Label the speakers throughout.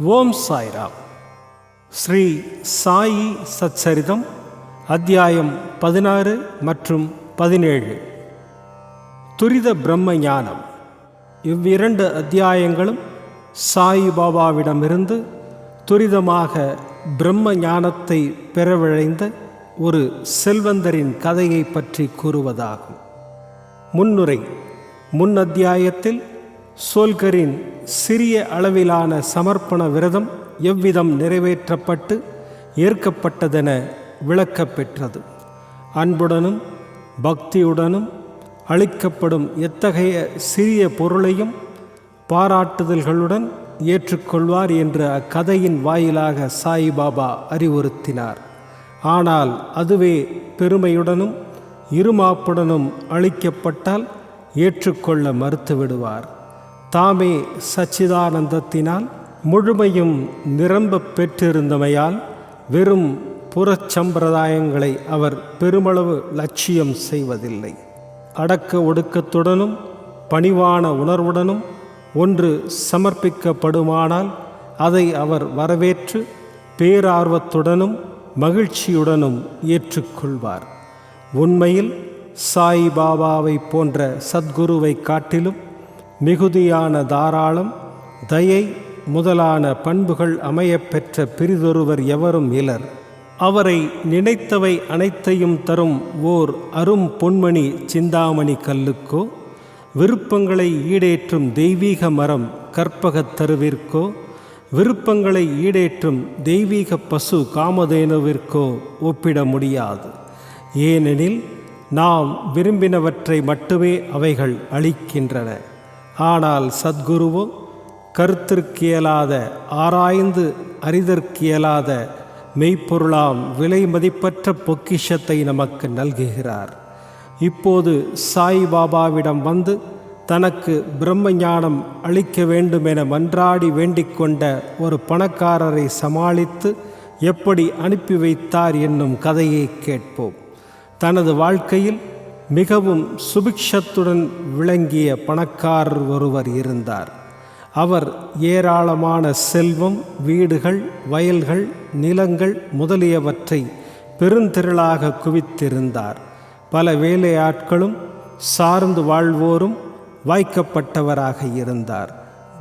Speaker 1: Warm side up. Sri Sai Satcharitam அத்தியாயம் பதினாறு மற்றும் பதினேழு. துரித பிரம்ம ஞானம் இவ்விரண்டு அத்தியாயங்களும் சாயி பாபாவிடமிருந்து துரிதமாக பிரம்ம ஞானத்தை பெறவிழைந்த ஒரு செல்வந்தரின் கதையை பற்றி கூறுவதாகும். முன்னுரை முன் அத்தியாயத்தில் சோல்கரின் சிறிய அளவிலான சமர்ப்பண விரதம் எவ்விதம் நிறைவேற்றப்பட்டு ஏற்கப்பட்டதென விளக்கப் பெற்றது அன்புடனும் பக்தியுடனும் அளிக்கப்படும் எத்தகைய சிறிய பொருளையும் பாராட்டுதல்களுடன் ஏற்றுக்கொள்வார் என்ற அக்கதையின் வாயிலாக சாயிபாபா அறிவுறுத்தினார். ஆனால் அதுவே பெருமையுடனும் இருமாப்புடனும் அளிக்கப்பட்டால் ஏற்றுக்கொள்ள மறுத்துவிடுவார். தாமே சச்சிதானந்தத்தினால் முழுமையும் நிரம்பப் பெற்றிருந்தமையால் வெறும் புறச்சம்பிரதாயங்களை அவர் பெருமளவு லட்சியம் செய்வதில்லை. அடக்க ஒடுக்கத்துடனும் பணிவான உணர்வுடனும் ஒன்று சமர்ப்பிக்கப்படுமானால் அதை அவர் வரவேற்று பேரார்வத்துடனும் மகிழ்ச்சியுடனும் ஏற்றுக்கொள்வார். உண்மையில் சாய் பாபாவை போன்ற சத்குருவை காட்டிலும் மிகுதியான தாராளம் தயை முதலான பண்புகள் அமையப்பெற்ற பிரிதொருவர் எவரும் இலர் அவரை நினைத்தவை அனைத்தையும் தரும் ஓர் அரும் பொன்மணி சிந்தாமணி கல்லுக்கோ? விருப்பங்களை ஈடேற்றும் தெய்வீக மரம் கற்பகத் தருவிற்கோ? விருப்பங்களை ஈடேற்றும் தெய்வீக பசு காமதேனுவிற்கோ ஒப்பிட முடியாது. ஏனெனில் நாம் விரும்பினவற்றை மட்டுமே அவைகள் அளிக்கின்றன. ஆனால் சத்குருவோ? கருத்திற்கியலாத ஆராய்ந்து அறிதற்கியலாத மெய்ப்பொருளாம் விலை மதிப்பற்ற பொக்கிஷத்தை நமக்கு நல்குகிறார். இப்போது சாய் பாபாவிடம் வந்து தனக்கு பிரம்ம ஞானம் அளிக்க வேண்டுமென மன்றாடி வேண்டிக் கொண்ட ஒரு பணக்காரரை சமாளித்து எப்படி அனுப்பி வைத்தார் என்னும் கதையை கேட்போம். தனது வாழ்க்கையில் மிகவும் சுபிக்ஷத்துடன் விளங்கிய பணக்காரர் ஒருவர் இருந்தார். அவர் ஏராளமான செல்வம் வீடுகள் வயல்கள் நிலங்கள் முதலியவற்றை பெருந்திரளாக குவித்திருந்தார். பல வேலையாட்களும் சார்ந்து வாழ்வோரும் வாய்க்கப்பட்டவராக இருந்தார்.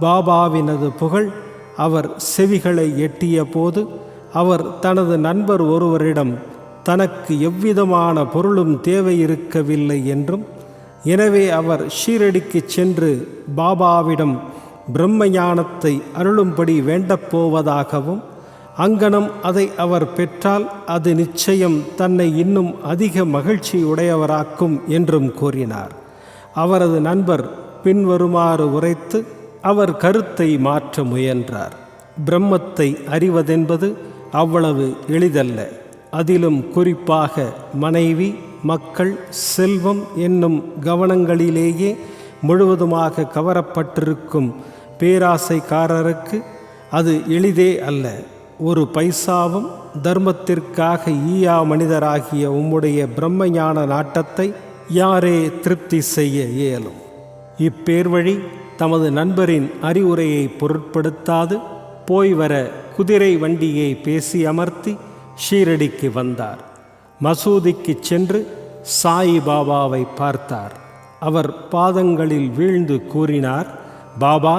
Speaker 1: பாபாவினது புகழ் அவர் செவிகளை எட்டிய போது அவர் தனது நண்பர் ஒருவரிடம் தனக்கு எவ்விதமான பொருளும் தேவை இருக்கவில்லை என்றும் எனவே அவர் ஷீரடிக்கு சென்று பாபாவிடம் பிரம்ம ஞானத்தை அருளும்படி வேண்டப்போவதாகவும் அங்கனம் அதை அவர் பெற்றால் அது நிச்சயம் தன்னை இன்னும் அதிக மகிழ்ச்சியுடையவராக்கும் என்றும் கூறினார். அவரது நண்பர் பின்வருமாறு உரைத்து அவர் கருத்தை மாற்ற முயன்றார். பிரம்மத்தை அறிவதென்பது அவ்வளவு எளிதல்ல. அதிலும் குறிப்பாக மனைவி மக்கள் செல்வம் என்னும் கவனங்களிலேயே முழுவதுமாக கவரப்பட்டிருக்கும் பேராசைக்காரருக்கு அது எளிதே அல்ல. ஒரு பைசாவும் தர்மத்திற்காக ஈயா மனிதராகிய உம்முடைய பிரம்மஞான நாட்டத்தை யாரே திருப்தி செய்ய இயலும். இப்பேர்வழி தமது நண்பரின் அறிவுரையை பொருட்படுத்தாது போய் வர குதிரை வண்டியை பேசி அமர்த்தி ஷீரடிக்கு வந்தார். மசூதிக்கு சென்று சாய் பாபாவை பார்த்தார். அவர் பாதங்களில் வீழ்ந்து கூறினார் பாபா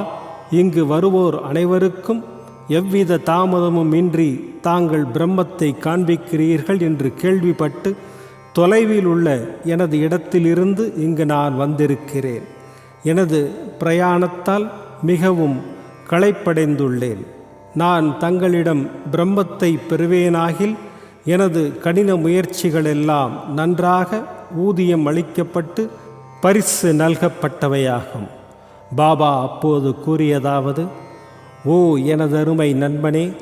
Speaker 1: இங்கு வருவோர் அனைவருக்கும் எவ்வித தாமதமும் இன்றி தாங்கள் பிரம்மத்தை காண்பிக்கிறீர்கள் என்று கேள்விப்பட்டு தொலைவில் உள்ள எனது இடத்திலிருந்து இங்கு நான் வந்திருக்கிறேன். எனது பிரயாணத்தால் மிகவும் களைப்படைந்துள்ளேன். நான் தங்களிடம் பிரம்மத்தை பெறுவேனாகில் எனது கடின முயற்சிகளெல்லாம் நன்றாக ஊதியம் அளிக்கப்பட்டு பரிசு நல்கப்பட்டவையாகும். பாபா அப்போது கூறியதாவது ஓ எனதருமை நண்பனே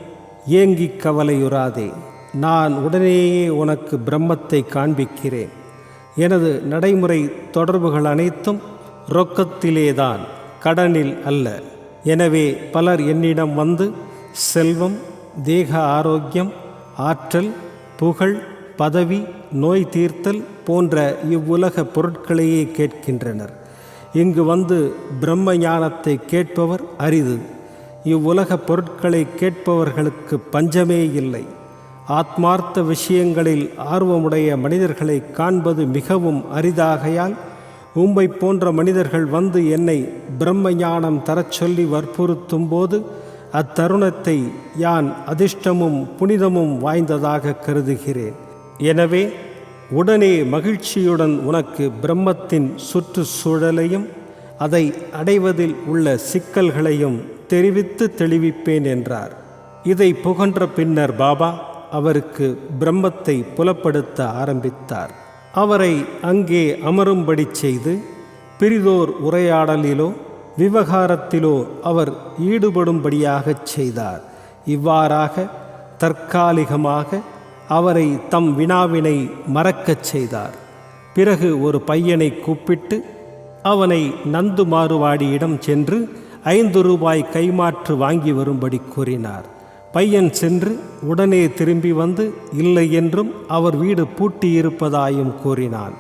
Speaker 1: ஏங்கிக் கவலையுறாதே. நான் உடனேயே உனக்கு பிரம்மத்தை காண்பிக்கிறேன். எனது நடைமுறை தொடர்புகள் அனைத்தும் ரொக்கத்திலேதான் கடனில் அல்ல. எனவே பலர் என்னிடம் வந்து செல்வம் தேக ஆரோக்கியம் ஆற்றல் புகழ் பதவி நோய் தீர்த்தல் போன்ற இவ்வுலக பொருட்களையே கேட்கின்றனர். இங்கு வந்து பிரம்ம ஞானத்தை கேட்பவர் அரிது. இவ்வுலக பொருட்களை கேட்பவர்களுக்கு பஞ்சமே இல்லை. ஆத்மார்த்த விஷயங்களில் ஆர்வமுடைய மனிதர்களை காண்பது மிகவும் அரிதாகையால் உம்மை போன்ற மனிதர்கள் வந்து என்னை பிரம்ம ஞானம் தரச் சொல்லி வற்புறுத்தும் போது அத்தருணத்தை யான் அதிர்ஷ்டமும் புனிதமும் வாய்ந்ததாக கருதுகிறேன். எனவே உடனே மகிழ்ச்சியுடன் உனக்கு பிரம்மத்தின் சுற்றுச்சூழலையும் அதை அடைவதில் உள்ள சிக்கல்களையும் தெரிவித்து தெளிவிப்பேன் என்றார். இதை புகன்ற பின்னர் பாபா அவருக்கு பிரம்மத்தை புலப்படுத்த ஆரம்பித்தார். அவரை அங்கே அமரும்படி செய்து பிரிதோர் உரையாடலிலோ விவகாரத்திலோ அவர் ஈடுபடும்படியாகச் செய்தார். இவ்வாறாக தற்காலிகமாக அவரை தம் வினாவினை மறக்கச் செய்தார். பிறகு ஒரு பையனை கூப்பிட்டு அவனை நந்து மாறுவாடியிடம் சென்று ஐந்து ரூபாய் கைமாற்று வாங்கி வரும்படி கூறினார். பையன் சென்று உடனே திரும்பி வந்து இல்லை என்றும் அவர் வீடு பூட்டியிருப்பதாயும் கூறினான்.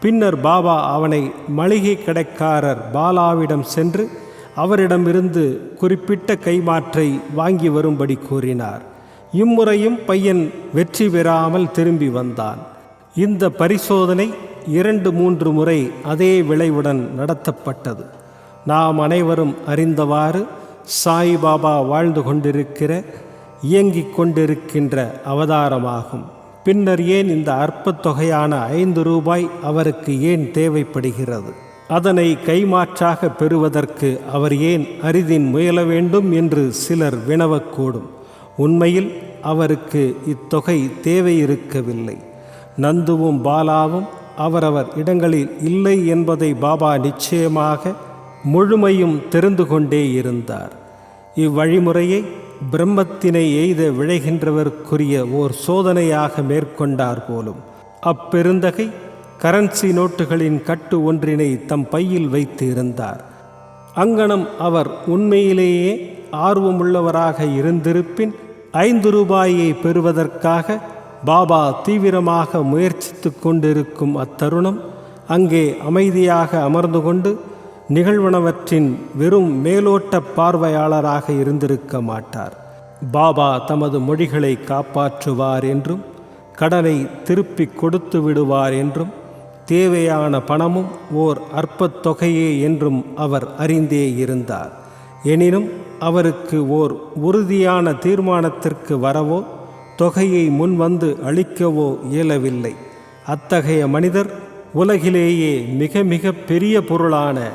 Speaker 1: பின்னர் பாபா அவனை மளிகை கடைக்காரர் பாலாவிடம் சென்று அவரிடமிருந்து குறிப்பிட்ட கைமாற்றை வாங்கி வரும்படி கூறினார். இம்முறையும் பையன் வெற்றி பெறாமல் திரும்பி வந்தான். இந்த பரிசோதனை இரண்டு மூன்று முறை அதே விளைவுடன் நடத்தப்பட்டது. நாம் அனைவரும் அறிந்தவாறு சாய்பாபா வாழ்ந்து கொண்டிருக்கிற இயங்கிக் கொண்டிருக்கின்ற அவதாரமாகும். பின்னர் ஏன் இந்த அற்பத் தொகையான ஐந்து ரூபாய் அவருக்கு ஏன் தேவைப்படுகிறது? அதனை கைமாற்றாக பெறுவதற்கு அவர் ஏன் அரிதின் முயல வேண்டும் என்று சிலர் வினவக்கூடும். உண்மையில் அவருக்கு இத்தொகை தேவை இருக்கவில்லை நந்துவும் பாலாவும் அவரவர் இடங்களில் இல்லை என்பதை பாபா நிச்சயமாக முழுமையும் தெரிந்து கொண்டே இருந்தார். இவ்வழிமுறையை பிரம்மத்தினை எய்த விழைகின்றவருக்குரிய ஓர் சோதனையாக மேற்கொண்டார் போலும். அப்பெருந்தகை கரன்சி நோட்டுகளின் கட்டு ஒன்றினை தம் பையில் வைத்து இருந்தார் அங்கனம் அவர் உண்மையிலேயே ஆர்வமுள்ளவராக இருந்திருப்பின் ஐந்து ரூபாயை பெறுவதற்காக பாபா தீவிரமாக முயற்சித்து கொண்டிருக்கும் அத்தருணம் அங்கே அமைதியாக அமர்ந்து கொண்டு நிகழ்வனவற்றின் வெறும் மேலோட்ட பார்வையாளராக இருந்திருக்க மாட்டார். பாபா தமது மொழிகளை காப்பாற்றுவார் என்றும் கடனை திருப்பி கொடுத்து விடுவார் என்றும் தேவையான பணமும் ஓர் அற்பத் தொகையே என்றும் அவர் அறிந்தே இருந்தார். எனினும் அவருக்கு ஓர் உறுதியான தீர்மானத்திற்கு வரவோ தொகையை முன்வந்து அளிக்கவோ இயலவில்லை. அத்தகைய மனிதர் உலகிலேயே மிக மிக பெரிய பொருளான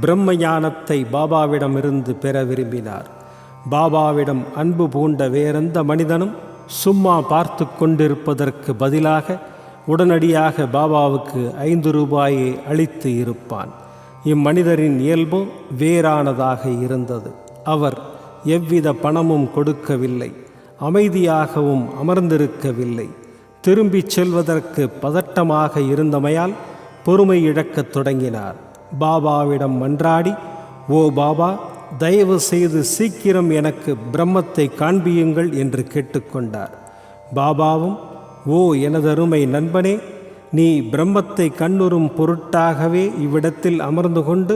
Speaker 1: பிரம்ம ஞானத்தை பாபாவிடமிருந்து பெற விரும்பினார். பாபாவிடம் அன்பு பூண்ட வேறெந்த மனிதனும் சும்மா பார்த்து கொண்டிருப்பதற்கு பதிலாக உடனடியாக பாபாவுக்கு ஐந்து ரூபாயை அளித்து இருப்பான். இம்மனிதரின் இயல்பும் வேறானதாக இருந்தது. அவர் எவ்வித பணமும் கொடுக்கவில்லை அமைதியாகவும் அமர்ந்திருக்கவில்லை. திரும்பிச் செல்வதற்கு பதட்டமாக இருந்தமையால் பொறுமை இழக்கத் தொடங்கினார். பாபாவிடம் மன்றாடி ஓ பாபா தயவு செய்து சீக்கிரம் எனக்கு பிரம்மத்தை காண்பியுங்கள் என்று கேட்டுக்கொண்டார். பாபாவும் ஓ எனதருமை நண்பனே நீ பிரம்மத்தை கண்ணுறும் பொருட்டாகவே இவ்விடத்தில் அமர்ந்து கொண்டு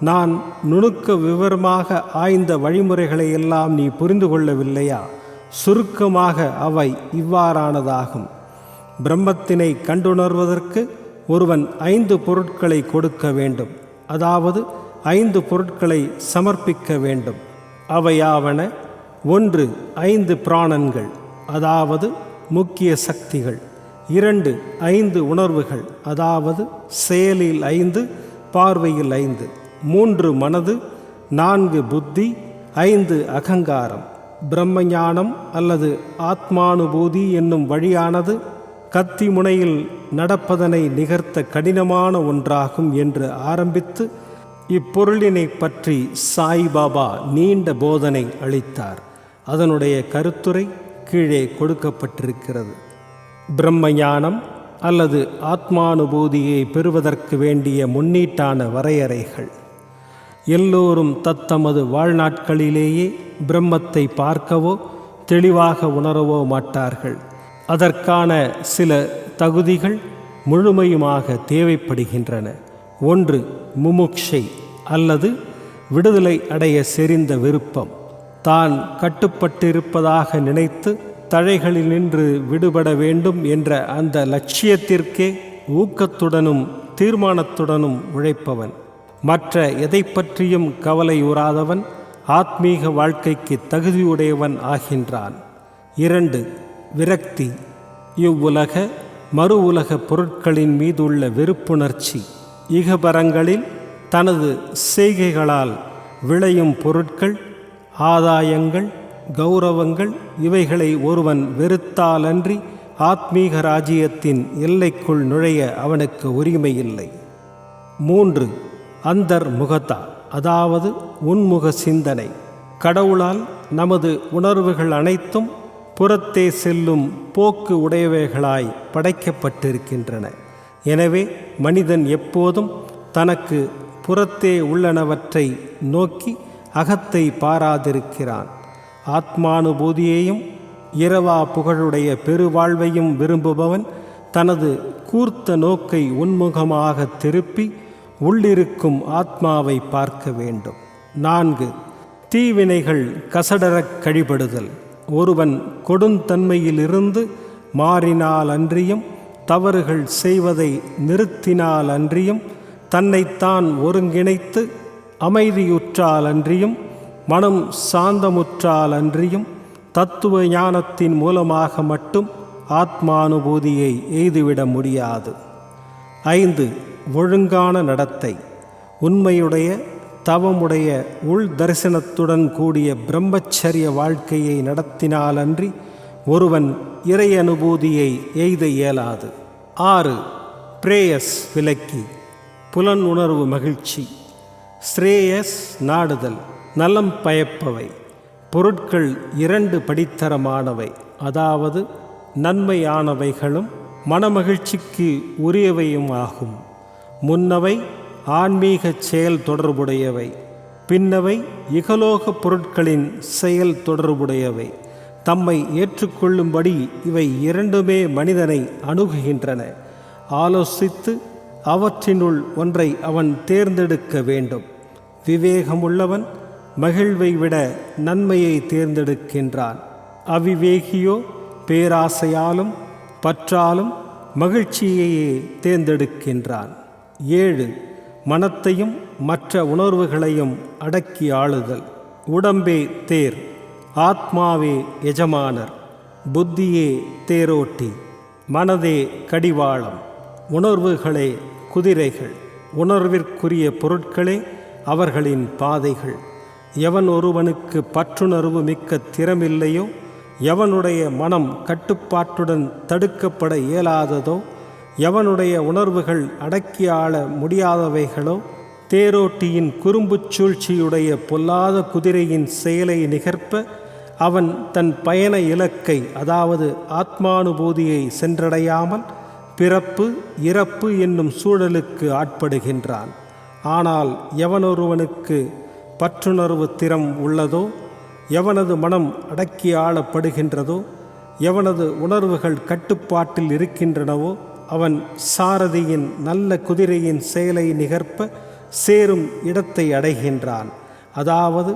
Speaker 1: நான் நுணுக்க விவரமாக ஆய்ந்த வழிமுறைகளை எல்லாம் நீ புரிந்து கொள்ளவில்லையா? சுருக்கமாக அவை இவ்வாறானதாகும். பிரம்மத்தினை கண்டுணர்வதற்கு ஒருவன் ஐந்து பொருட்களை கொடுக்க வேண்டும். அதாவது ஐந்து பொருட்களை சமர்ப்பிக்க வேண்டும். அவையாவன ஒன்று ஐந்து பிராணன்கள். அதாவது முக்கிய சக்திகள். இரண்டு ஐந்து உணர்வுகள். அதாவது செயலில் ஐந்து பார்வையில் ஐந்து. மூன்று மனது நான்கு புத்தி ஐந்து அகங்காரம். பிரம்மஞானம் அல்லது ஆத்மானுபூதி என்னும் வழியானது கத்தி முனையில் நடப்பதனை நிகர்த்த கடினமான ஒன்றாகும் என்று ஆரம்பித்து இப்பொருளினை பற்றி சாய்பாபா நீண்ட போதனை அளித்தார். அதனுடைய கருத்துரை கீழே கொடுக்கப்பட்டிருக்கிறது. பிரம்ம ஞானம் அல்லது ஆத்மானுபூதியை பெறுவதற்கு வேண்டிய முன்னீட்டான வரையறைகள். எல்லோரும் தத்தமது வாழ்நாட்களிலேயே பிரம்மத்தை பார்க்கவோ தெளிவாக உணரவோ மாட்டார்கள். அதற்கான சில தகுதிகள் முழுமையுமாக தேவைப்படுகின்றன. ஒன்று முமுக்ஷை அல்லது விடுதலை அடைய செறிந்த விருப்பம். தான் கட்டுப்பட்டிருப்பதாக நினைத்து தழைகளில் நின்று விடுபட வேண்டும் என்ற அந்த லட்சியத்திற்கே ஊக்கத்துடனும் தீர்மானத்துடனும் உழைப்பவன். மற்ற எதை பற்றியும் கவலை உறாதவன் ஆத்மீக வாழ்க்கைக்கு தகுதியுடையவன் ஆகின்றான். இரண்டு விரக்தி. இவ்வுலக மறு உலக பொருட்களின் மீதுள்ள வெறுப்புணர்ச்சி. இகபரங்களில் தனது செய்கைகளால் விளையும் பொருட்கள் ஆதாயங்கள் கௌரவங்கள் இவைகளை ஒருவன் வெறுத்தாலன்றி ஆத்மீக ராஜ்யத்தின் எல்லைக்குள் நுழைய அவனுக்கு உரிமையில்லை. மூன்று அந்தர் முகத்தா அதாவது உன்முக சிந்தனை. கடவுளால் நமது உணர்வுகள் அனைத்தும் புறத்தே செல்லும் போக்கு உடையவைகளாய் படைக்கப்பட்டிருக்கின்றன. எனவே மனிதன் எப்போதும் தனக்கு புறத்தே உள்ளனவற்றை நோக்கி அகத்தை பாராதிருக்கிறான். ஆத்மானுபூதியையும் இரவா புகழுடைய பெருவாழ்வையும் விரும்புபவன் தனது கூர்த்த நோக்கை உன்முகமாக திருப்பி உள்ளிருக்கும் ஆத்மாவை பார்க்க வேண்டும். நான்கு தீவினைகள் கசடரக் கழிபடுதல். ஒருவன் கொடுந்தன்மையிலிருந்து மாறினால் அன்றியும் தவறுகள் செய்வதை நிறுத்தினால் அன்றியும் தன்னைத்தான் ஒருங்கிணைத்து அமைதியுற்றால் அன்றியும் மனம் சாந்தமுற்றால் அன்றியும் தத்துவ ஞானத்தின் மூலமாக மட்டும் ஆத்மானுபூதியை எய்துவிட முடியாது. ஐந்து ஒழுங்கான நடத்தை உண்மையுடைய தவமுடைய உள் தரிசனத்துடன் கூடிய பிரம்மச்சரிய வாழ்க்கையை நடத்தினாலன்றி ஒருவன் இறை அனுபூதியை எய்த இயலாது. ஆறு பிரேயஸ் விலக்கி புலன் உணர்வு மகிழ்ச்சி ஸ்ரேயஸ் நாடுதல் நலம் பயப்பவை பொருட்கள் இரண்டு படித்தரமானவை அதாவது நன்மையானவைகளும் மனமகிழ்ச்சிக்கு உரியவையும் ஆகும். முன்னவை ஆன்மீக செயல் தொடர்புடையவை. பின்னவை இகலோக பொருட்களின் செயல் தொடர்புடையவை. தம்மை ஏற்றுக்கொள்ளும்படி இவை இரண்டுமே மனிதனை அணுகுகின்றன. ஆலோசித்து அவற்றினுள் ஒன்றை அவன் தேர்ந்தெடுக்க வேண்டும். விவேகமுள்ளவன் மகிழ்வை விட நன்மையை தேர்ந்தெடுக்கின்றான். அவிவேகியோ பேராசையாலும் பற்றாலும் மகிழ்ச்சியையே தேர்ந்தெடுக்கின்றான். ஏழு மனத்தையும் மற்ற உணர்வுகளையும் அடக்கி ஆளுதல். உடம்பே தேர் ஆத்மாவே எஜமானர். புத்தியே தேரோட்டி மனதே கடிவாளம். உணர்வுகளே குதிரைகள். உணர்விற்குரிய பொருட்களே அவர்களின் பாதைகள். எவன் ஒருவனுக்கு பற்றுணர்வு மிக்க திறமில்லையோ எவனுடைய மனம் கட்டுப்பாட்டுடன் தடுக்கப்பட இயலாததோ எவனுடைய உணர்வுகள் அடக்கி ஆள முடியாதவைகளோ தேரோட்டியின் குறும்புச் சூழ்ச்சியுடைய பொல்லாத குதிரையின் செயலை நிகர்ப்ப அவன் தன் பயண இலக்கை அதாவது ஆத்மானுபூதியை சென்றடையாமல் பிறப்பு இறப்பு என்னும் சூழலுக்கு ஆட்படுகின்றான். ஆனால் எவனொருவனுக்கு பற்றுணர்வு திறம் உள்ளதோ எவனது மனம் அடக்கி ஆளப்படுகின்றதோ எவனது உணர்வுகள் கட்டுப்பாட்டில் இருக்கின்றனவோ அவன் சாரதியின் நல்ல குதிரையின் செயலை நிகர்ப்ப சேரும் இடத்தை அடைகின்றான். அதாவது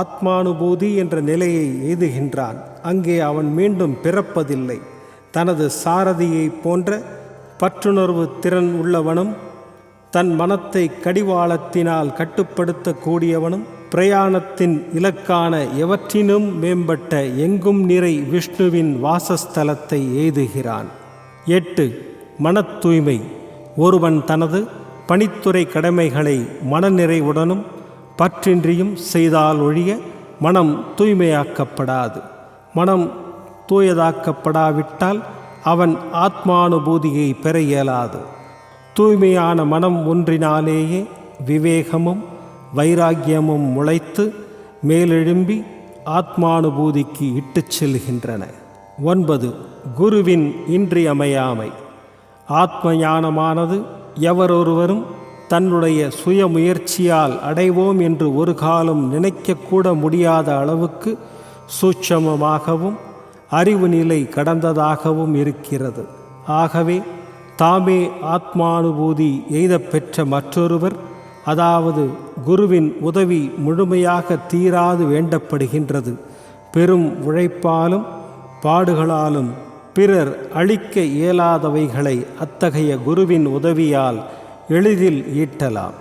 Speaker 1: ஆத்மானுபூதி என்ற நிலையை எய்துகின்றான். அங்கே அவன் மீண்டும் பிறப்பதில்லை. தனது சாரதியைப் போன்ற பற்றுணர்வு திறன் உள்ளவனும் தன் மனத்தை கடிவாளத்தினால் கட்டுப்படுத்தக்கூடியவனும் பிரயாணத்தின் இலக்கான எவற்றினும் மேம்பட்ட எங்கும் நிறை விஷ்ணுவின் வாசஸ்தலத்தை எய்துகிறான். எட்டு. மனத் தூய்மை ஒருவன் தனது பணித்துறை கடமைகளை மனநிறைவுடனும் பற்றின்றியும் செய்தால் ஒழிய மனம் தூய்மையாக்கப்படாது. மனம் தூயதாக்கப்படாவிட்டால் அவன் ஆத்மானுபூதியை பெற இயலாது. தூய்மையான மனம் ஒன்றினாலேயே விவேகமும் வைராக்கியமும் முளைத்து மேலெழும்பி ஆத்மானுபூதிக்கு இட்டுச் செல்கின்றன. ஒன்பது. குருவின் இன்றியமையாமை. ஆத்ம ஞானமானது எவரொருவரும் தன்னுடைய சுய முயற்சியால் அடைவோம் என்று ஒரு காலம் நினைக்கக்கூட முடியாத அளவுக்கு சூட்சமமாகவும் அறிவு நிலை கடந்ததாகவும் இருக்கிறது. ஆகவே தாமே ஆத்மானுபூதி எய்த பெற்ற மற்றொருவர் அதாவது குருவின் உதவி முழுமையாக தீராது வேண்டப்படுகின்றது. பெரும் உழைப்பாலும் பாடுகளாலும் பிறர் அழிக்க இயலாதவைகளை அத்தகைய குருவின் உதவியால் எளிதில் ஈட்டலாம்.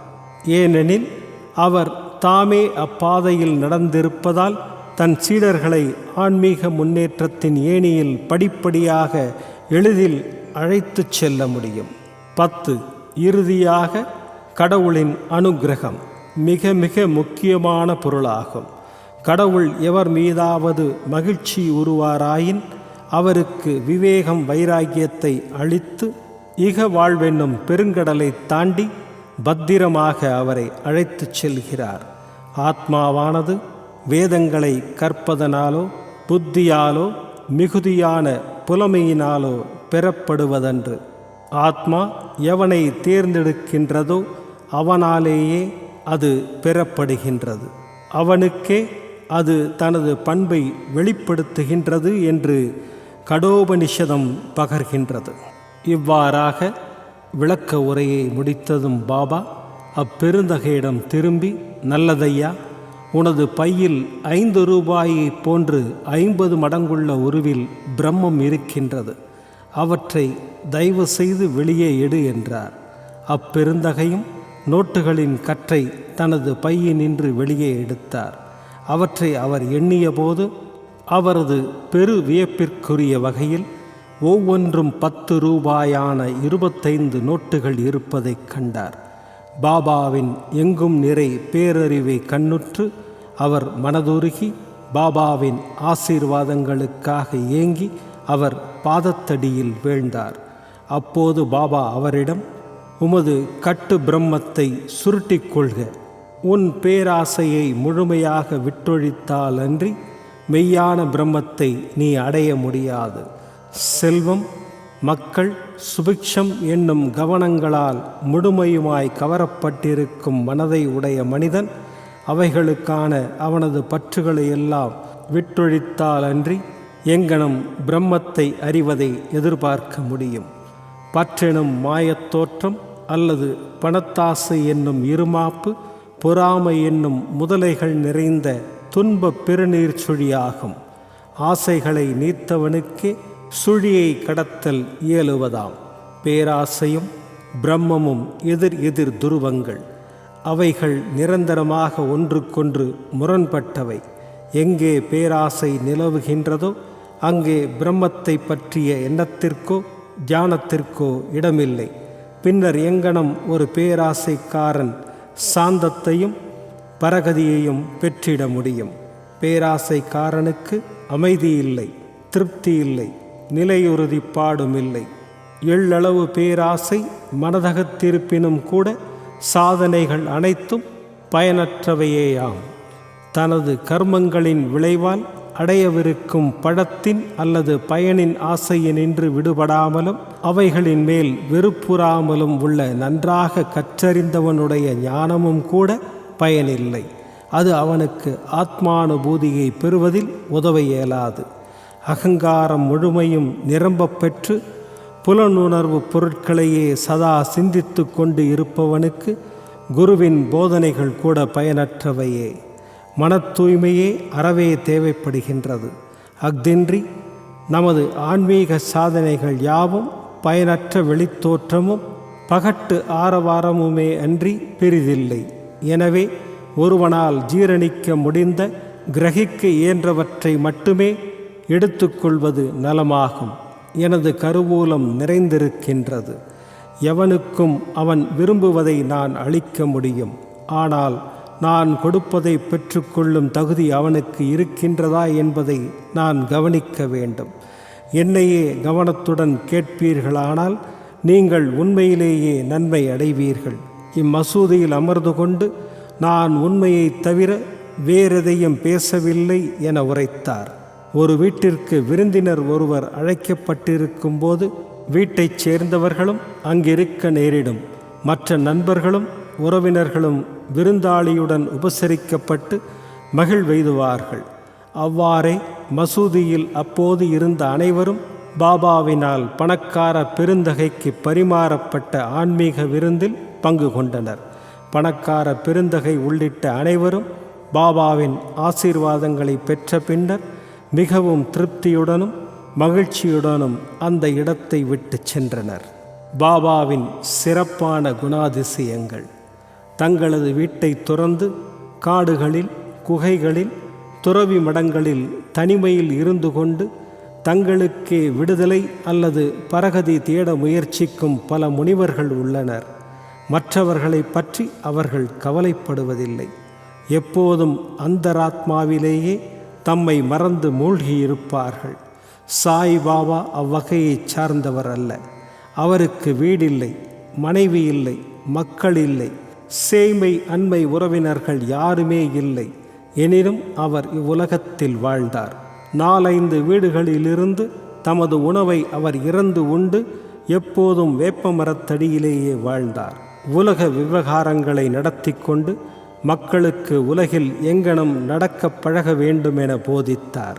Speaker 1: ஏனெனில் அவர் தாமே அப்பாதையில் நடந்திருப்பதால் தன் சீடர்களை ஆன்மீக முன்னேற்றத்தின் ஏணியில் படிப்படியாக எளிதில் அழைத்துச் செல்ல முடியும். பத்து இறுதியாக கடவுளின் அனுக்கிரகம் மிக மிக முக்கியமான பொருளாகும். கடவுள் எவர் மீதாவது மகிழ்ச்சி உருவாராயின் அவருக்கு விவேகம் வைராக்கியத்தை அளித்து இக வாழ்வென்னும் பெருங்கடலை தாண்டி பத்திரமாக அவரை அழைத்துச் செல்கிறார். ஆத்மாவானது வேதங்களை கற்பதனாலோ புத்தியாலோ மிகுதியான புலமையினாலோ பெறப்படுவதன்று. ஆத்மா எவனை தேர்ந்தெடுக்கின்றதோ அவனாலேயே அது பெறப்படுகின்றது. அவனுக்கே அது தனது பண்பை வெளிப்படுத்துகின்றது என்று கடோபனிஷதம் பகர்கின்றது. இவ்வாறாக விளக்க உரையை முடித்ததும் பாபா அப்பெருந்தகையிடம் திரும்பி நல்லதையா உனது பையில் ஐந்து ரூபாயை போன்று ஐம்பது மடங்குள்ள உருவில் பிரம்மம் இருக்கின்றது. அவற்றை தயவு செய்து வெளியே எடு என்றார். அப்பெருந்தகையும் நோட்டுகளின் கற்றை தனது பையினின்று வெளியே எடுத்தார். அவற்றை அவர் எண்ணியபோது அவரது பெரு வியப்பிற்குரிய வகையில் ஒவ்வொன்றும் பத்து ரூபாயான இருபத்தைந்து நோட்டுகள் இருப்பதைக் கண்டார். பாபாவின் எங்கும் நிறை பேரறிவை கண்ணுற்று அவர் மனதுருகி பாபாவின் ஆசீர்வாதங்களுக்காக ஏங்கி அவர் பாதத்தடியில் வீழ்ந்தார். அப்போது பாபா அவரிடம் உமது கட்டு பிரம்மத்தை சுருட்டிக் கொள்க. உன் பேராசையை முழுமையாக விட்டொழித்தாலன்றி மெய்யான பிரம்மத்தை நீ அடைய முடியாது. செல்வம் மக்கள் சுபிக்ஷம் என்னும் கவனங்களால் முழுமையுமாய் கவரப்பட்டிருக்கும் மனதை உடைய மனிதன் அவைகளுக்கான அவனது பற்றுகளை எல்லாம் விட்டொழித்தால் அன்றி எங்கனம் பிரம்மத்தை அறிவதை எதிர்பார்க்க முடியும். பற்றெனும் மாயத்தோற்றம் அல்லது பணத்தாசை என்னும் இருமாப்பு பொறாமை என்னும் முதலைகள் நிறைந்த துன்பப் பெருநீர் சுழியாகும். ஆசைகளை நீத்தவனுக்கே சுழியை கடத்தல் இயலுவதாம். பேராசையும் பிரம்மமும் எதிர் எதிர் துருவங்கள். அவைகள் நிரந்தரமாக ஒன்றுக்கொன்று முரண்பட்டவை. எங்கே பேராசை நிலவுகின்றதோ அங்கே பிரம்மத்தை பற்றிய எண்ணத்திற்கோ தியானத்திற்கோ இடமில்லை. பின்னர் எங்கனம் ஒரு பேராசைக்காரன் சாந்தத்தையும் பரகதியையும் பெற்றிட முடியும். பேராசைக்காரனுக்கு அமைதி இல்லை திருப்தி இல்லை நிலையுறுதி பாடும் இல்லை. எள்ளளவு பேராசை மனதகத்திருப்பினும் கூட சாதனைகள் அனைத்தும் பயனற்றவையேயாம். தனது கர்மங்களின் விளைவால் அடையவிருக்கும் பழத்தின் அல்லது பயனின் ஆசையினின்று விடுபடாமலும் அவைகளின் மேல் வெறுப்புறாமலும் உள்ள நன்றாக கற்றறிந்தவனுடைய ஞானமும் கூட பயனில்லை. அது அவனுக்கு ஆத்மானுபூதியை பெறுவதில் உதவ இயலாது. அகங்காரம் முழுமையும் நிரம்பப் பெற்று புலனுணர்வு பொருட்களையே சதா சிந்தித்து கொண்டு இருப்பவனுக்கு குருவின் போதனைகள் கூட பயனற்றவையே. மன தூய்மையே அறவே தேவைப்படுகின்றது. அஃதின்றி நமது ஆன்மீக சாதனைகள் யாவும் பயனற்ற வெளித்தோற்றமும் பகட்டு ஆரவாரமுமே அன்றி பெரிதில்லை. எனவே ஒருவனால் ஜீரணிக்க முடிந்த கிரகிக்க இயன்றவற்றை மட்டுமே எடுத்துக்கொள்வது நலமாகும். எனது கருவூலம் நிறைந்திருக்கின்றது. எவனுக்கும் அவன் விரும்புவதை நான் அளிக்க முடியும். ஆனால் நான் கொடுப்பதை பெற்றுக்கொள்ளும் தகுதி அவனுக்கு இருக்கின்றதா என்பதை நான் கவனிக்க வேண்டும். என்னையே கவனத்துடன் கேட்பீர்களானால் நீங்கள் உண்மையிலேயே நன்மை அடைவீர்கள். இம்மசூதியில் அமர்ந்து கொண்டு நான் உண்மையை தவிர வேறெதையும் பேசவில்லை என உரைத்தார். ஒரு வீட்டிற்கு விருந்தினர் ஒருவர் அழைக்கப்பட்டிருக்கும் போது வீட்டைச் சேர்ந்தவர்களும் அங்கிருக்க நேரிடும். மற்ற நண்பர்களும் உறவினர்களும் விருந்தாளியுடன் உபசரிக்கப்பட்டு மகிழ்வெய்துவார்கள் அவ்வாறே மசூதியில் அப்போது இருந்த அனைவரும் பாபாவினால் பணக்கார பெருந்தகைக்கு பரிமாறப்பட்ட ஆன்மீக விருந்தில் பங்கு கொண்டனர். பணக்கார பெருந்தகை உள்ளிட்ட அனைவரும் பாபாவின் ஆசீர்வாதங்களை பெற்ற பின்னர் மிகவும் திருப்தியுடனும் மகிழ்ச்சியுடனும் அந்த இடத்தை விட்டு சென்றனர். பாபாவின் சிறப்பான குணாதிசயங்கள். தங்களது வீட்டை துறந்து காடுகளில் குகைகளில் துறவி மடங்களில் தனிமையில் இருந்து கொண்டு தங்களுக்கே விடுதலை அல்லது பரகதி தேட முயற்சிக்கும் பல முனிவர்கள் உள்ளனர். மற்றவர்களை பற்றி அவர்கள் கவலைப்படுவதில்லை. எப்போதும் அந்தராத்மாவிலேயே தம்மை மறந்து மூழ்கியிருப்பார்கள். சாய் பாபா அவ்வகையைச் சார்ந்தவர் அல்ல. அவருக்கு வீடில்லை மனைவி இல்லை மக்கள் இல்லை சேய்மை அண்மை உறவினர்கள் யாருமே இல்லை. எனினும் அவர் இவ்வுலகத்தில் வாழ்ந்தார். நாலைந்து வீடுகளிலிருந்து தமது உணவை அவர் இறந்து உண்டு எப்போதும் வேப்பமரத்தடியிலேயே வாழ்ந்தார். உலக விவகாரங்களை நடத்தி கொண்டு மக்களுக்கு உலகில் எங்கனம் நடக்க பழக வேண்டும் என போதித்தார்.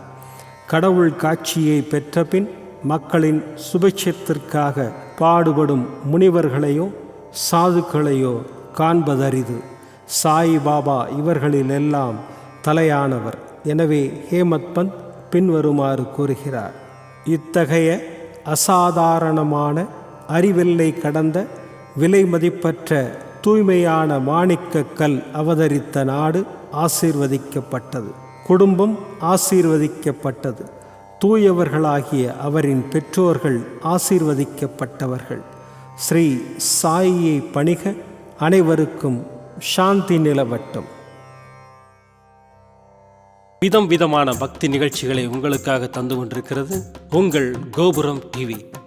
Speaker 1: கடவுள் காட்சியை பெற்றபின் மக்களின் சுபிட்சத்திற்காக பாடுபடும் முனிவர்களையோ சாதுக்களையோ காண்பதரிது. சாய் பாபா இவர்களிலெல்லாம் தலையானவர். எனவே ஹேமத் பந்த் பின்வருமாறு கூறுகிறார். இத்தகைய அசாதாரணமான அறிவெல்லை கடந்த விலை மதிப்பற்ற தூய்மையான மாணிக்க கல் அவதரித்த நாடு ஆசீர்வதிக்கப்பட்டது. குடும்பம் ஆசீர்வதிக்கப்பட்டது. தூயவர்களாகிய அவரின் பெற்றோர்கள் ஆசீர்வதிக்கப்பட்டவர்கள். ஸ்ரீ சாயியை பணிக அனைவருக்கும் சாந்தி நிலவட்டும்.
Speaker 2: விதம் விதமான பக்தி நிகழ்ச்சிகளை உங்களுக்காக தந்து கொண்டிருக்கிறது உங்கள் கோபுரம் டிவி.